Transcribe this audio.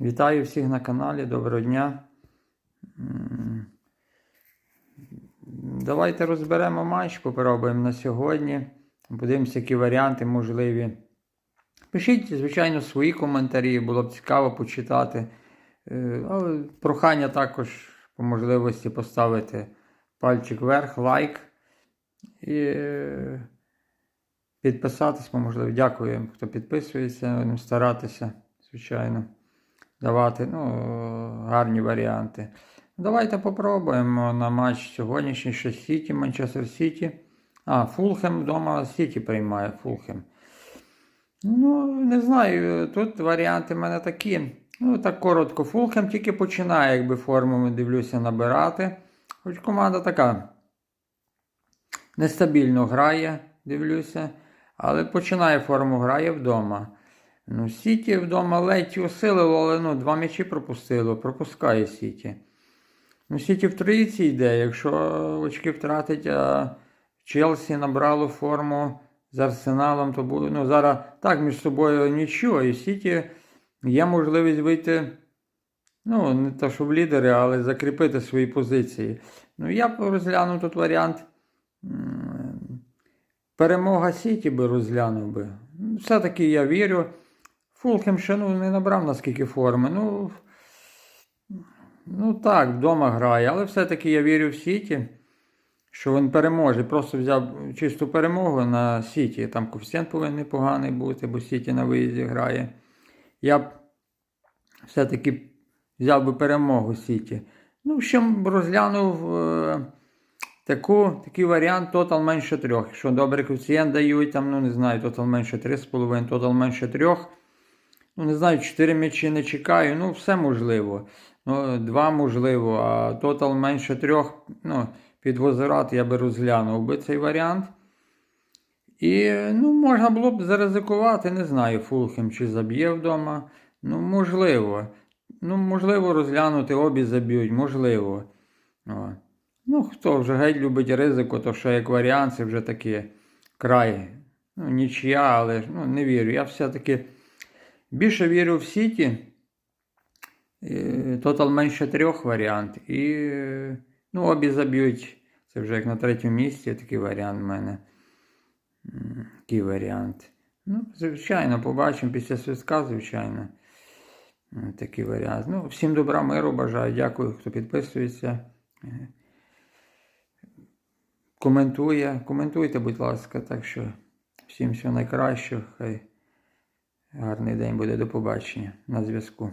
Вітаю всіх на каналі, доброго дня. Давайте розберемо матч, попробуємо на сьогодні. Подивимося, які варіанти можливі. Пишіть, звичайно, свої коментарі, було б цікаво почитати. Е, прохання також по можливості поставити пальчик вверх, лайк і е, підписатись по можливості. Дякую, хто підписується, старатися, звичайно давати ну, гарні варіанти. Давайте попробуємо на матч сьогоднішній що Сіті, Манчестер Сіті. А, Фулхем вдома Сіті приймає Фулхем. Ну, не знаю, тут варіанти в мене такі. Ну, так коротко, Фулхем тільки починає, якби форму дивлюся, набирати. Хоч команда така нестабільно грає, дивлюся, але починає форму грає вдома. Ну, Сіті вдома ледь усилило, але ну, два м'ячі пропустило, пропускає Сіті. Ну, Сіті в трійці йде, якщо очки втратить, а Челсі набрало форму з Арсеналом, то буде. Ну, зараз так між собою нічого, і Сіті є можливість вийти. Ну, не то, що в лідери, але закріпити свої позиції. Ну, я б розглянув тут варіант. Перемога Сіті би розглянув би. Все-таки я вірю. Фулхем ще ну, не набрав наскільки форми. Ну, ну так, вдома грає, але все-таки я вірю в Сіті, що він переможе. Просто взяв чисту перемогу на Сіті. Там коефіцієнт повинен непоганий бути, бо Сіті на виїзді грає. Я б все-таки взяв би перемогу Сіті. Ну, ще розглянув е, таку, такий варіант тотал менше трьох. Якщо добрий коефіцієнт дають, там, ну не знаю, тотал менше 3,5, тотал менше трьох. Ну, не знаю, 4 м'ячі не чекаю. Ну, все можливо. Ну, 2 можливо, а тотал менше трьох. Ну, під возврат я би розглянув би цей варіант. І ну, можна було б заризикувати, не знаю, Фулхем чи заб'є вдома. Ну, можливо. Ну, можливо, розглянути, обі заб'ють, можливо. О. Ну, хто вже геть любить ризику, то що як варіант, це вже таки край. Ну, нічия, але ну, не вірю. Я все-таки більше вірю в Сіті. Е, Тотал менше трьох варіант. І е, ну, обі заб'ють. Це вже як на третьому місці такий варіант в мене. Такий варіант. Ну, звичайно, побачимо після свистка, звичайно. Такий варіант. Ну, всім добра, миру бажаю. Дякую, хто підписується. Е, Коментує. Коментуйте, будь ласка. Так що всім всього найкращого. Хай гарний день буде. До побачення. На зв'язку.